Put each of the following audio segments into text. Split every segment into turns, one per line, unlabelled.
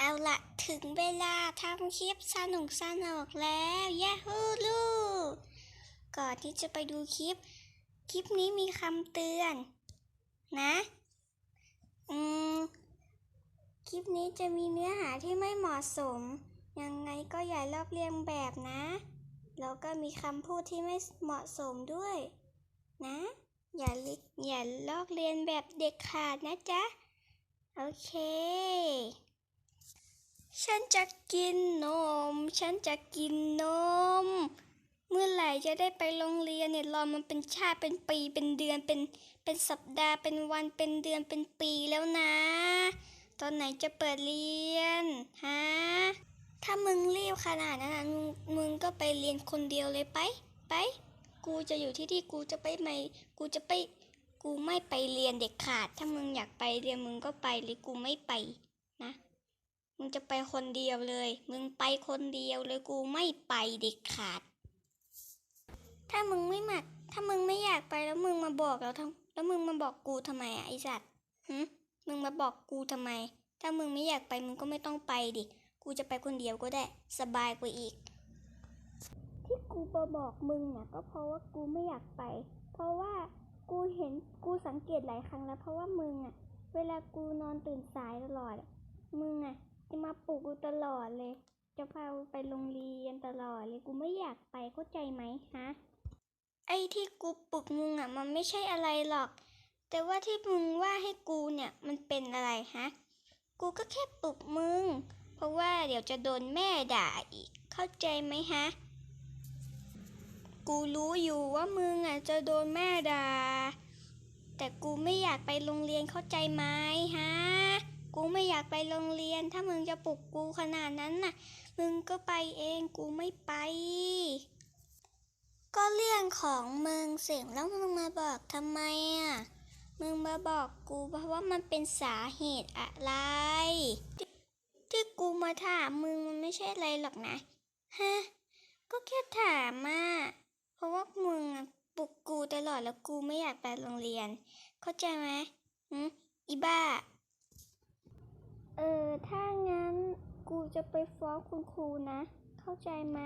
เอาละถึงเวลาทำคลิปสนุกสนุกแล้วยาฮูลูกก่อนที่จะไปดูคลิป คลิปนี้มีคำเตือน นะ อืม คลิปนี้จะมีเนื้อหาที่ไม่เหมาะสม ยังไงก็อย่าลอกเลียนแบบนะ แล้วก็มีคำพูดที่ไม่เหมาะสมด้วย นะ อย่าลิอย่าลอกเลียนแบบเด็กขาดนะจ๊ะ โอเค ฉันจะกินนม ฉันจะกินนม เมื่อไหร่จะได้ไปโรงเรียนเนี่ยรอมันเป็นชาติเป็นปีเป็นเดือนเป็นเป็นสัปดาห์เป็นวันเป็นเดือนเป็นปีแล้วนะ ตอนไหนจะเปิดเรียนฮะถ้ามึงรีบขนาดนั้นนะมึงก็ไปเรียนคนเดียวเลยไป ไป กูจะอยู่ที่ที่กูจะไปไหมกูจะไป กูไม่ไปเรียนเด็กขาด ถ้ามึงอยากไปเรียนมึงก็ไปเลยกูไม่ไปนะ มึงจะไปคนเดียวเลย มึงไปคนเดียวเลยกูไม่ไปเด็กขาด ถ้ามึงไม่มาถ้ามึงไม่อยากไปแล้วมึงมาบอกแล้วทำแล้วมึงมาบอกกูทำไมอะไอสัตว์หึมึงมาบอกกูทำไม ถ้ามึงไม่อยากไปมึงก็ไม่ต้องไปดิ กูจะไปคนเดียวก็ได้ สบายกว่าอีก ที่กูบอบอกมึงเนี่ยก็เพราะว่ากูไม่อยากไป เพราะว่ากูเห็นกูสังเกตหลายครั้งแล้ว เพราะว่ามึงอะเวลากูนอนตื่นสายตลอดอะมึงอะ จะมาปลุกกูตลอดเลย จะพาไปโรงเรียนตลอดเลยกูไม่อยากไปเข้าใจไหมฮะไอ้ที่กูปลุกมึงอะ มันไม่ใช่อะไรหรอก แต่ว่าที่มึงว่าให้กูเนี่ยมันเป็นอะไรฮะกูก็แค่ปลุกมึง เพราะว่าเดี๋ยวจะโดนแม่ด่าอีก เข้าใจไหมฮะ กูรู้อยู่ว่ามึงอะจะโดนแม่ด่า แต่กูไม่อยากไปโรงเรียนเข้าใจไหมฮะากไปโรงเรียน ถ้ามึงจะปลุกกูขนาดนั้นน่ะ มึงก็ไปเองกูไม่ไป ก็เรื่องของมึงเสียงแล้วมึงมาบอกทำไมอะ มึงมาบอกกูเพราะว่ามันเป็นสาเหตุอะไร ที่ที่กูมาถามมึงมันไม่ใช่อะไรหรอกนะ ฮะ ก็แค่ถามมาเพราะว่ามึงปลุกกูตลอดแล้วกูไม่อยากไปโรงเรียน เข้าใจไหมหืมอีบ้า เออ ถ้างั้นกูจะไปฟ้องคุณครูนะ เข้าใจไหม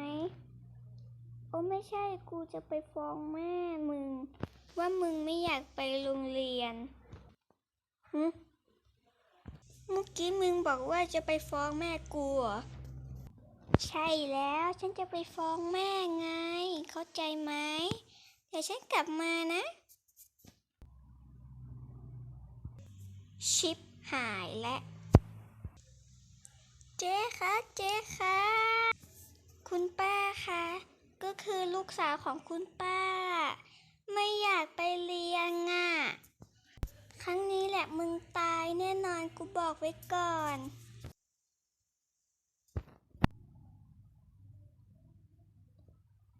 โอ้ไม่ใช่ กูจะไปฟ้องแม่มึง ว่ามึงไม่อยากไปโรงเรียนหึเมื่อกี้มึงบอกว่าจะไปฟ้องแม่กูเหรอ ใช่แล้วฉันจะไปฟ้องแม่ไง เข้าใจไหม เดี๋ยวฉันกลับมานะ ชิปหายและ เจ๊คะเจ๊คะคุณป้าคะก็คือลูกสาวของคุณป้า ไม่อยากไปเรียนอะ ครั้งนี้แหละมึงตายแน่นอนกูบอกไว้ก่อน